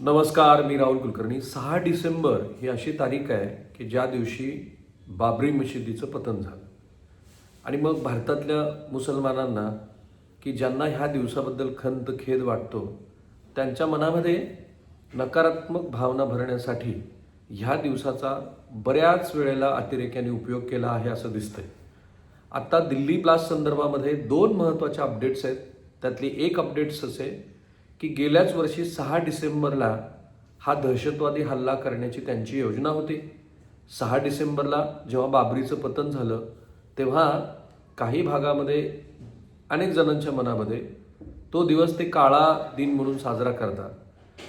नमस्कार मी राहुल कुलकर्णी. सहा डिसेंबर ही अशी तारीख आहे की ज्या दिवशी बाबरी मशिदीचं पतन झालं. आणि मग भारतातल्या मुसलमानांना की ज्यांना ह्या दिवसाबद्दल खंत खेद वाटतो त्यांच्या मनामध्ये नकारात्मक भावना भरण्यासाठी ह्या दिवसाचा बऱ्याच वेळेला अतिरेक्याने उपयोग केला आहे असं दिसतंय. आत्ता दिल्ली ब्लास्ट संदर्भामध्ये दोन महत्त्वाच्या अपडेट्स आहेत. त्यातली एक अपडेट्स असे की गेल्याच वर्षी सहा डिसेंबरला हा दहशतवादी हल्ला करण्याची त्यांची योजना होती. सहा डिसेंबरला जेव्हा बाबरीचं पतन झालं तेव्हा काही भागामध्ये अनेक जणांच्या मनामध्ये तो दिवस ते काळा दिन म्हणून साजरा करतात.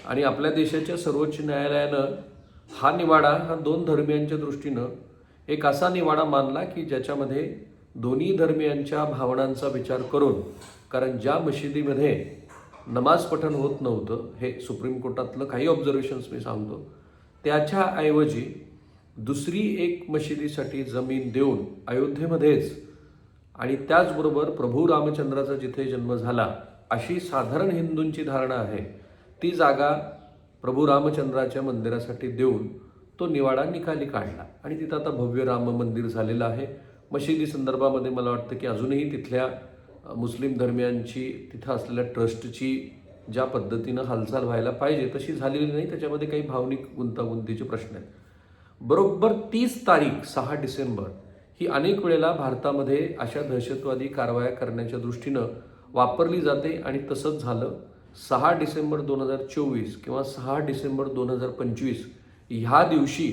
आणि आपल्या देशाच्या सर्वोच्च न्यायालयानं हा निवाडा हा दोन धर्मियांच्या दृष्टीनं एक असा निवाडा मानला की ज्याच्यामध्ये दोन्ही धर्मियांच्या भावनांचा विचार करून कारण ज्या मशिदीमध्ये नमाज पठण होत नव्हतं हे सुप्रीम कोर्टातलं काही ऑब्झर्वेशन्स मी सांगतो. त्याच्याऐवजी दुसरी एक मशिदीसाठी जमीन देऊन अयोध्येमध्येच आणि त्याचबरोबर प्रभू रामचंद्राचा जिथे जन्म झाला अशी साधारण हिंदूंची धारणा आहे ती जागा प्रभू रामचंद्राच्या मंदिरासाठी देऊन तो निवाडा निकाली काढला. आणि तिथं आता भव्य राम मंदिर झालेलं आहे. मशिदी संदर्भामध्ये मला वाटतं की अजूनही तिथल्या मुस्लिम धर्मियांची तिथं असलेल्या ट्रस्टची ज्या पद्धतीनं हालचाल व्हायला पाहिजे तशी झालेली नाही. त्याच्यामध्ये काही भावनिक गुंतागुंतीचे प्रश्न आहेत. बरोबर तीस तारीख सहा डिसेंबर ही अनेक वेळेला भारतामध्ये अशा दहशतवादी कारवाया करण्याच्या दृष्टीनं वापरली जाते आणि तसंच झालं. सहा डिसेंबर दोन हजार चोवीस किंवा सहा डिसेंबर दोन हजार पंचवीस ह्या दिवशी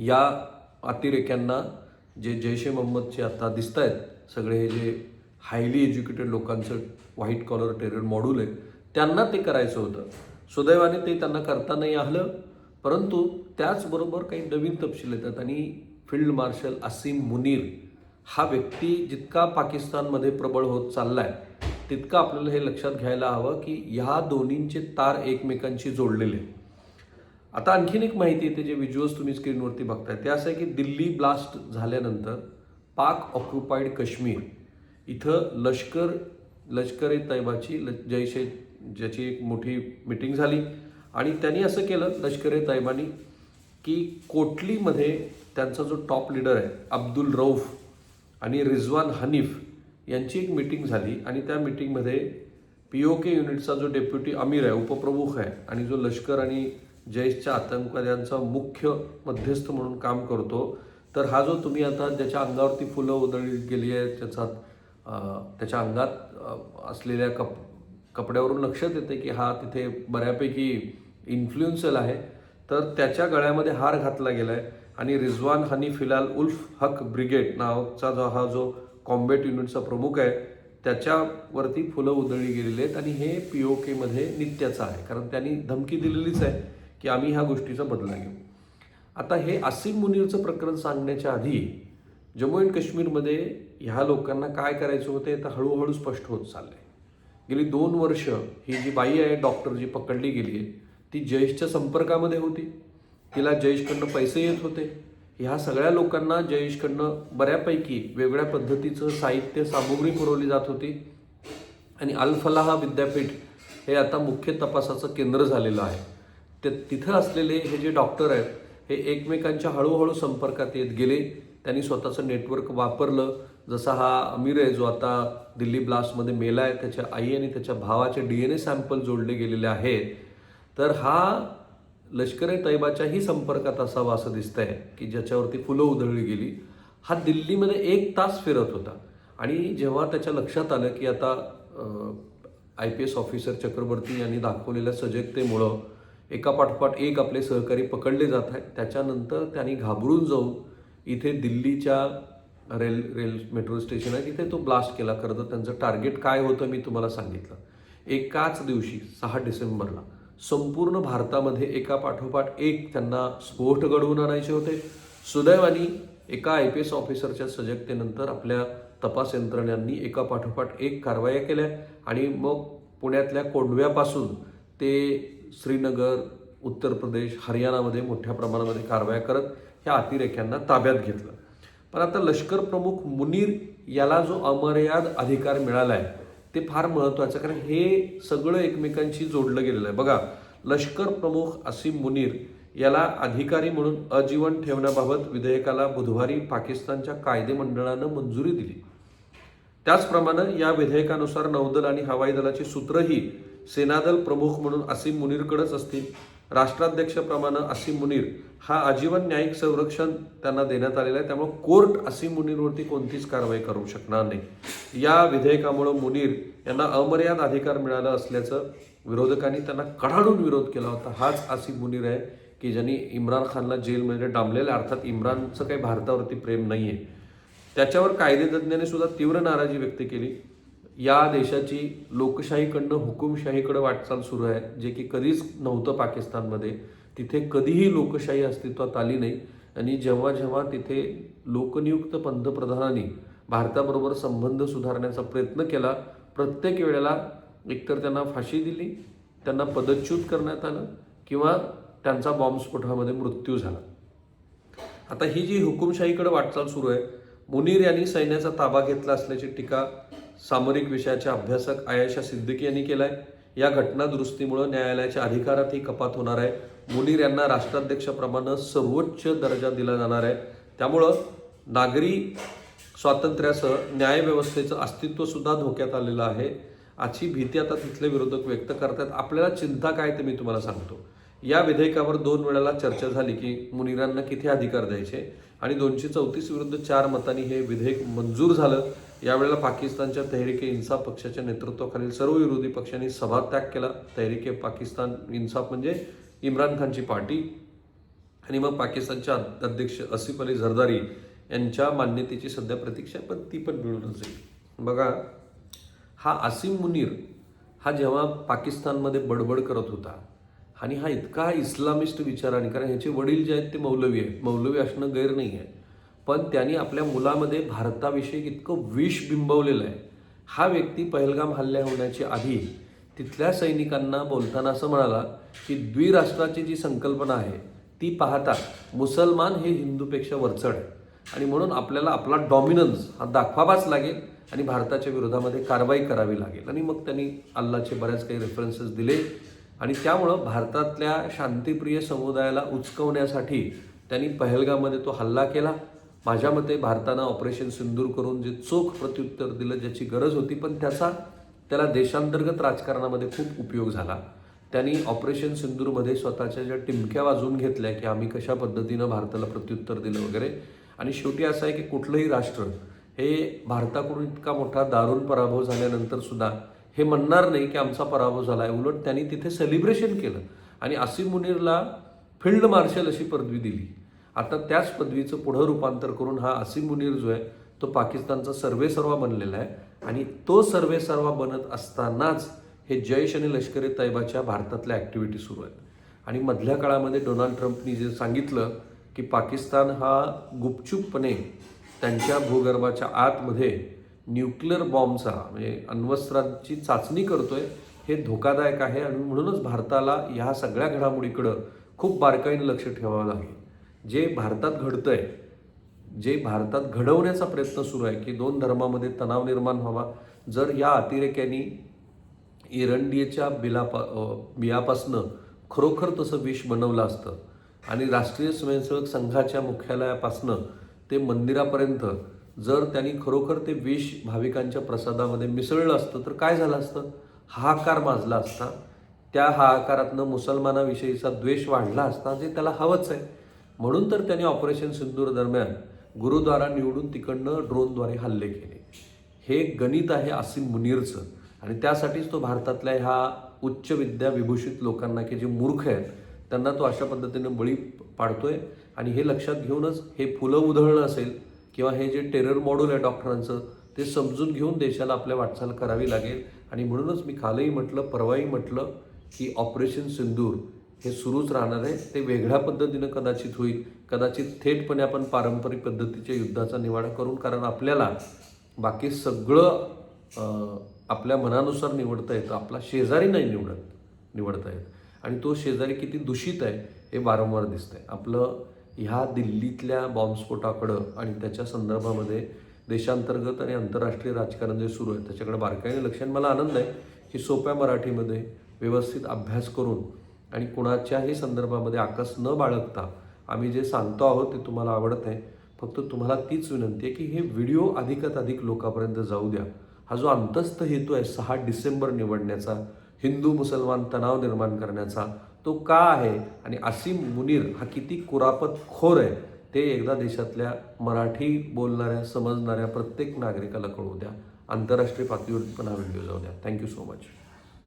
या अतिरेक्यांना जे जैश ए मोहम्मदचे आता दिसत आहेत सगळे हे जे हायली एज्युकेटेड लोकांचं व्हाईट कॉलर टेरर मॉड्यूल आहे. त्यांना ते करायचं होतं. सुदैवाने ते त्यांना करता नाही आलं. परंतु त्याचबरोबर काही नवीन तपशील येतात आणि फील्ड मार्शल असीम मुनीर हा व्यक्ती जितका पाकिस्तानमध्ये प्रबळ होत चाललाय तितका आपल्याला हे लक्षात घ्यायला हवं की ह्या दोन्हींचे तार एकमेकांशी जोडलेले आहेत. आता आणखीन एक माहिती येते जे व्हिज्युअल्स तुम्ही स्क्रीनवरती बघताय. ते असं आहे की दिल्ली ब्लास्ट झाल्यानंतर पाक ऑक्युपाईड काश्मीर इथं लष्कर लष्कर ए तैबाची ल जैश ए ज्याची एक मोठी मिटिंग झाली. आणि त्यांनी असं केलं लष्कर ए तैबानी की कोटलीमध्ये त्यांचा जो टॉप लीडर आहे अब्दुल रौफ आणि रिझवान हनीफ यांची एक मिटिंग झाली. आणि त्या मिटिंगमध्ये पी ओ के युनिटचा जो डेप्युटी अमीर आहे उपप्रमुख आहे आणि जो लष्कर आणि जैशच्या आतंकवाद्यांचा मुख्य मध्यस्थ म्हणून काम करतो तर हा जो तुम्ही आता ज्याच्या अंगावरती फुलं उधळली गेली आहे त्याचा त्याच्या अंगात असलेल्या कप कपड्यावरून लक्षात येते की हा तिथे बऱ्यापैकी इन्फ्लुएन्सल आहे. तर त्याच्या गळ्यामध्ये हार घातला गेला आहे आणि रिझवान हनी फिलाल उल्फ हक ब्रिगेड नावाचा जो हा जो कॉम्बॅट युनिटचा प्रमुख आहे त्याच्यावरती फुलं उधळली गेलेली आहेत आणि हे पी ओ केमध्ये नित्याचं आहे. कारण त्यांनी धमकी दिलेलीच आहे की आम्ही ह्या गोष्टीचा बदला घेऊ. आता हे आसिम मुनीरचं प्रकरण सांगण्याच्या आधी जम्मू अँड काश्मीरमध्ये ह्या लोकांना काय करायचं होतं हे आता हळूहळू स्पष्ट होत चाललंय. गेली दोन वर्ष ही जी बाई आहे डॉक्टर जी पकडली गेली आहे ती जयेशच्या संपर्कामध्ये होती. तिला जयेशकडनं पैसे येत होते. ह्या सगळ्या लोकांना जयेशकडनं बऱ्यापैकी वेगळ्या पद्धतीचं साहित्य सामुग्री पुरवली जात होती. आणि अलफलाहा विद्यापीठ हे आता मुख्य तपासाचं केंद्र झालेलं आहे. ते तिथं असलेले हे जे डॉक्टर आहेत हे एकमेकांच्या हळूहळू संपर्कात येत गेले. त्यांनी स्वतःचं नेटवर्क वापरलं. जसा हा अमीर आहे जो आता दिल्ली ब्लास्टमध्ये मेला आहे त्याच्या आई आणि त्याच्या भावाचे डी एन ए सॅम्पल जोडले गेलेले आहेत. तर हा लष्कर ए तैबाच्याही संपर्कात असावा असं दिसतंय की ज्याच्यावरती फुलं उधळली गेली. हा दिल्लीमध्ये एक तास फिरत होता. आणि जेव्हा त्याच्या लक्षात आलं की आता I P S officer Chakravarti यांनी दाखवलेल्या सजगतेमुळं एका पाठोपाठ एक आपले सहकारी पकडले जात आहेत त्याच्यानंतर त्यांनी घाबरून जाऊन इथे दिल्लीच्या रेल रेल मेट्रो स्टेशन आहे तिथे तो ब्लास्ट केला. खरं तर त्यांचं टार्गेट काय होतं मी तुम्हाला सांगितलं. एकाच दिवशी सहा डिसेंबरला संपूर्ण भारतामध्ये एका पाठोपाठ एक त्यांना स्फोट घडवून आणायचे होते. सुदैवानी एका आय पी एस ऑफिसरच्या सजगतेनंतर आपल्या तपास यंत्रणांनी एका पाठोपाठ एक कारवाया केल्या आणि मग पुण्यातल्या कोंडव्यापासून ते श्रीनगर उत्तर प्रदेश हरियाणामध्ये मोठ्या प्रमाणामध्ये कारवाया करत ह्या अतिरेक्यांना ताब्यात घेतलं. पण आता लष्कर प्रमुख मुनीर याला जो अमर्याद अधिकार मिळाला आहे ते फार महत्त्वाचं आहे. कारण हे सगळं एकमेकांशी जोडलं गेलेलं आहे. बघा लष्कर प्रमुख असीम मुनीर याला अधिकारी म्हणून अजीवन ठेवण्याबाबत विधेयकाला बुधवारी पाकिस्तानच्या कायदे मंडळानं मंजुरी दिली. त्याचप्रमाणे या विधेयकानुसार नौदल आणि हवाई दलाची सूत्रही सेनादल प्रमुख म्हणून असीम मुनीरकडेच असतील. राष्ट्राध्यक्षप्रमाणे असीम मुनीर हा आजीवन न्यायिक संरक्षण त्यांना देण्यात आलेलं आहे. त्यामुळे कोर्ट असीम मुनीरवरती कोणतीच कारवाई करू शकणार नाही. या विधेयकामुळं मुनीर यांना अमर्याद अधिकार मिळाला असल्याचं विरोधकांनी त्यांना कडाडून विरोध केला होता. हाच असीम मुनीर आहे की ज्यांनी इम्रान खानला जेलमध्ये डांबलेलं आहे. अर्थात इम्रानचं काही भारतावरती प्रेम नाही आहे त्याच्यावर कायदेतज्ञांनी सुद्धा तीव्र नाराजी व्यक्त केली. या देशाची लोकशाहीकडनं हुकुमशाहीकडं वाटचाल सुरू आहे जे की कधीच नव्हतं पाकिस्तानमध्ये. तिथे कधीही लोकशाही अस्तित्वात आली नाही. आणि जेव्हा जेव्हा तिथे लोकनियुक्त पंतप्रधानांनी भारताबरोबर संबंध सुधारण्याचा प्रयत्न केला प्रत्येक वेळेला एकतर त्यांना फाशी दिली त्यांना पदच्युत करण्यात आलं किंवा त्यांचा बॉम्बस्फोटामध्ये मृत्यू झाला. आता ही जी हुकुमशाहीकडे वाटचाल सुरू आहे मुनीर यांनी सैन्याचा ताबा घेतला असल्याची टीका सामरिक विषयाच्या अभ्यासक आयशा सिद्दीकी यांनी केलाय. या घटनादुरुस्तीमुळे न्यायालयाच्या अधिकारातही कपात होणार आहे. मुनीर यांना राष्ट्राध्यक्षप्रमाणे सर्वोच्च दर्जा दिला जाणार आहे. त्यामुळं नागरी स्वातंत्र्यासह न्यायव्यवस्थेचं अस्तित्वसुद्धा धोक्यात आलेलं आहे. अशी भीती आता तिथले विरोधक व्यक्त करतात आपल्याला चिंता काय ते मी तुम्हाला सांगतो. या विधेयकावर दोन वेळेला चर्चा झाली की मुनिरांना किती अधिकार द्यायचे? आणि दोनशे चौतीस विरुद्ध चार मतांनी हे विधेयक मंजूर झालं यावेळेला पाकिस्तानच्या तहरीके इन्साफ पक्षाच्या नेतृत्वाखालील सर्व विरोधी पक्षांनी सभात्याग केला. तहरीके पाकिस्तान इन्साफ म्हणजे इम्रान खानची पार्टी आणि मग पाकिस्तानच्या अध्यक्ष असिफ अली झरदारी यांच्या मान्यतेची सध्या प्रतीक्षा पण ती पण मिळूनच जाईल. बघा हा आसिम मुनीर हा जेव्हा पाकिस्तानमध्ये बडबड करत होता आणि हा इतका इस्लामिस्ट विचाराने कारण ह्याचे वडील जे आहेत ते मौलवी आहेत. मौलवी असणं गैर नाही आहे. पण त्यांनी आपल्या मुलामध्ये भारताविषयी इतकं विष बिंबवलेलं आहे. हा व्यक्ती पहलगाम हल्ल्या होण्याची आधी तिथल्या सैनिकांना बोलताना असं म्हणाला की द्विराष्ट्राची जी संकल्पना आहे ती पाहता मुसलमान हे हिंदूपेक्षा वरचढ आहे. आणि म्हणून आपल्याला आपला डॉमिनन्स हा दाखवावाच लागेल आणि भारताच्या विरोधामध्ये कारवाई करावी लागेल. आणि मग त्यांनी अल्लाचे बऱ्याच काही रेफरन्सेस दिले. आणि त्यामुळं भारतातल्या शांतिप्रिय समुदायाला उचकवण्यासाठी त्यांनी पहलगामध्ये तो हल्ला केला. माझ्या मते भारतानं ऑपरेशन सिंदूर करून जे चोख प्रत्युत्तर दिलं ज्याची गरज होती पण त्याचा त्याला देशांतर्गत राजकारणामध्ये खूप उपयोग झाला. त्यांनी ऑपरेशन सिंदूरमध्ये स्वतःच्या ज्या टिमक्या वाजवून घेतल्या की आम्ही कशा पद्धतीनं भारताला प्रत्युत्तर दिलं वगैरे. आणि शेवटी असं आहे की कुठलंही राष्ट्र हे भारताकडून इतका मोठा दारुण पराभव झाल्यानंतर सुद्धा हे म्हणणार नाही की आमचा पराभव झाला आहे उलट त्यांनी तिथे सेलिब्रेशन केलं. आणि आसिम मुनीरला फील्ड मार्शल अशी पदवी दिली. आता त्याच पदवीचं पुढं रूपांतर करून हा असीम मुनीर जो आहे तो पाकिस्तानचा सर्वेसर्वा बनलेला आहे. आणि तो सर्वेसर्वा बनत असतानाच हे जैश आणि लष्कर ए तैबाच्या भारतातल्या ॲक्टिव्हिटी सुरू आहेत. आणि मधल्या काळामध्ये डोनाल्ड ट्रम्पनी जे सांगितलं की पाकिस्तान हा गुपचूपपणे त्यांच्या भूगर्भाच्या आतमध्ये न्यूक्लिअर बॉम्बचा म्हणजे अण्वस्त्रांची चाचणी करतोय हे धोकादायक आहे. आणि म्हणूनच भारताला ह्या सगळ्या घडामोडीकडं खूप बारकाईनं लक्ष ठेवावं लागेल. जे भारतात घडतं आहे जे भारतात घडवण्याचा प्रयत्न सुरू आहे की दोन धर्मामध्ये तणाव निर्माण व्हावा. जर या अतिरेक्यांनी एरंडीच्या बिलापा बियापासनं खरोखर तसं विष बनवलं असतं आणि राष्ट्रीय स्वयंसेवक संघाच्या मुख्यालयापासनं ते मंदिरापर्यंत जर त्यांनी खरोखर ते विष भाविकांच्या प्रसादामध्ये मिसळलं असतं तर काय झालं असतं? हाहाकार माजला असता. त्या हाहाकारातनं मुसलमानाविषयीचा द्वेष वाढला असता जे त्याला हवंच आहे. म्हणून तर त्यांनी ऑपरेशन सिंदूर दरम्यान गुरुद्वारा निवडून तिकडनं ड्रोनद्वारे हल्ले केले. हे गणित आहे आसिम मुनीरचं. आणि त्यासाठीच तो भारतातल्या ह्या उच्च विद्या विभूषित लोकांना की जे मूर्ख आहेत त्यांना तो अशा पद्धतीने बळी पाडतोय. आणि हे लक्षात घेऊनच हे फुलं उधळणं असेल किंवा हे जे टेरर मॉड्यूल आहे डॉक्टरांचं ते समजून घेऊन देशाला आपल्या वाटचाल करावी लागेल. आणि म्हणूनच मी कालही म्हटलं परवाही म्हटलं की ऑपरेशन सिंदूर हे सुरूच राहणार आहे. ते वेगळ्या पद्धतीनं कदाचित होईल. कदाचित थेटपणे आपण पारंपरिक पद्धतीच्या युद्धाचा निवाडा करून कारण आपल्याला बाकी सगळं आपल्या मनानुसार निवडता येतं. आपला शेजारी नाही निवडत निवडता येत. आणि तो शेजारी किती दूषित आहे हे वारंवार दिसतंय. आपलं ह्या दिल्लीतल्या बॉम्बस्फोटाकडं आणि त्याच्या संदर्भामध्ये देशांतर्गत आणि आंतरराष्ट्रीय राजकारण जे सुरू आहे त्याच्याकडे बारकाईने लक्ष मला आनंद आहे की सोप्या मराठीमध्ये व्यवस्थित अभ्यास करून आणि कुणाच्याही संदर्भामध्ये आकस न बाळगता आम्ही जे सांगतो आहोत ते तुम्हाला आवडत आहे फक्त तुम्हाला तीच विनंती आहे की हे व्हिडिओ अधिकात अधिक लोकांपर्यंत जाऊ द्या. हा जो अंतस्थ हेतू आहे सहा डिसेंबर निवडण्याचा हिंदू मुसलमान तणाव निर्माण करण्याचा तो का आहे? आणि असीम मुनीर हा किती कुरापत खोर आहे ते एकदा देशातल्या मराठी बोलणाऱ्या समजणाऱ्या प्रत्येक नागरिकाला कळू द्या. आंतरराष्ट्रीय पातळीवर पण हा व्हिडिओ जाऊ द्या. Thank you so much